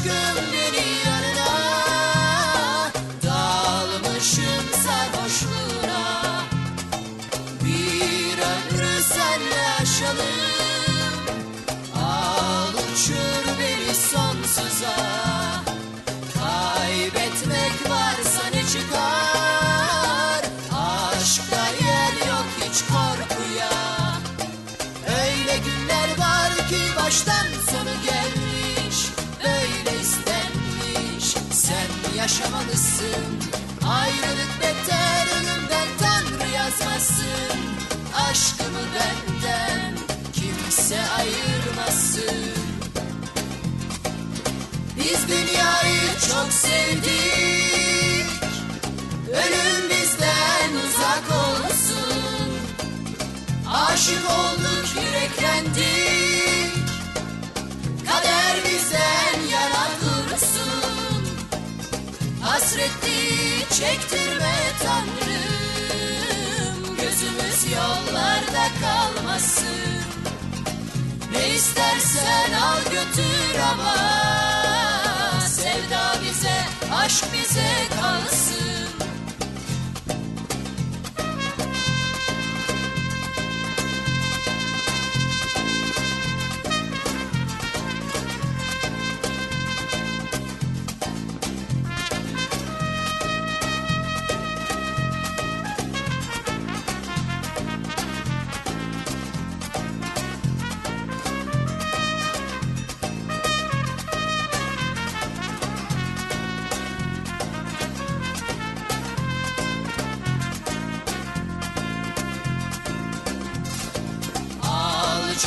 aşkım beni yanına Dalmışım sarhoşluğuna. Bir ömrü senle yaşadım yaşamalısın. Ayrılık beter ölümden Tanrı yazmasın. Aşkımı benden kimse ayırmasın. Biz dünyayı çok sevdik. Ölüm bizden uzak olsun. Aşık olduk yüreklendik Hasretli çektirme Tanrım. Gözümüz yollarda kalmasın. Ne istersen al götür ama. Sevda bize, aşk bize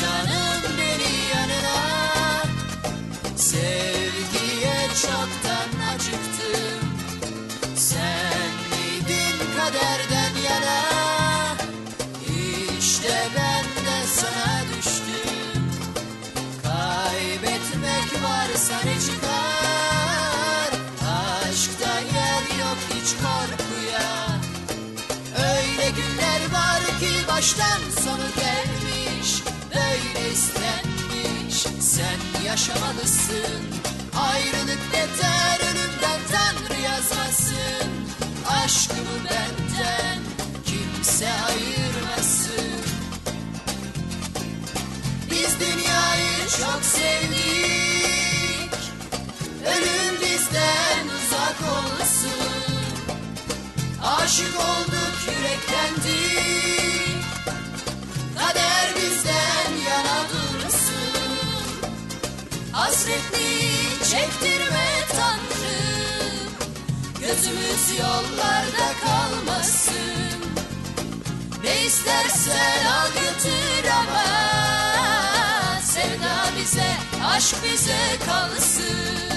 canım beni yanına. Sevgiye çoktan acıktım. Sen miydin kaderden yana? İşte ben de sana düştüm. Kaybetmek varsa ne çıkar? Aşkta yer yok hiç korkuya. Öyle günler var ki baştan sonu gelmiş Böyle istenmiş Sen yaşamalısın. Ayrılık yeter ölümden Tanrı yazmasın Aşkımı benden kimse ayırmasın. Biz dünyayı çok sevdik. Ölüm bizden uzak olsun. Aşık olduk yüreklendik Gözümüz yollarda kalmasın. Ne istersen al götür ama Sevda bize, aşk bize kalsın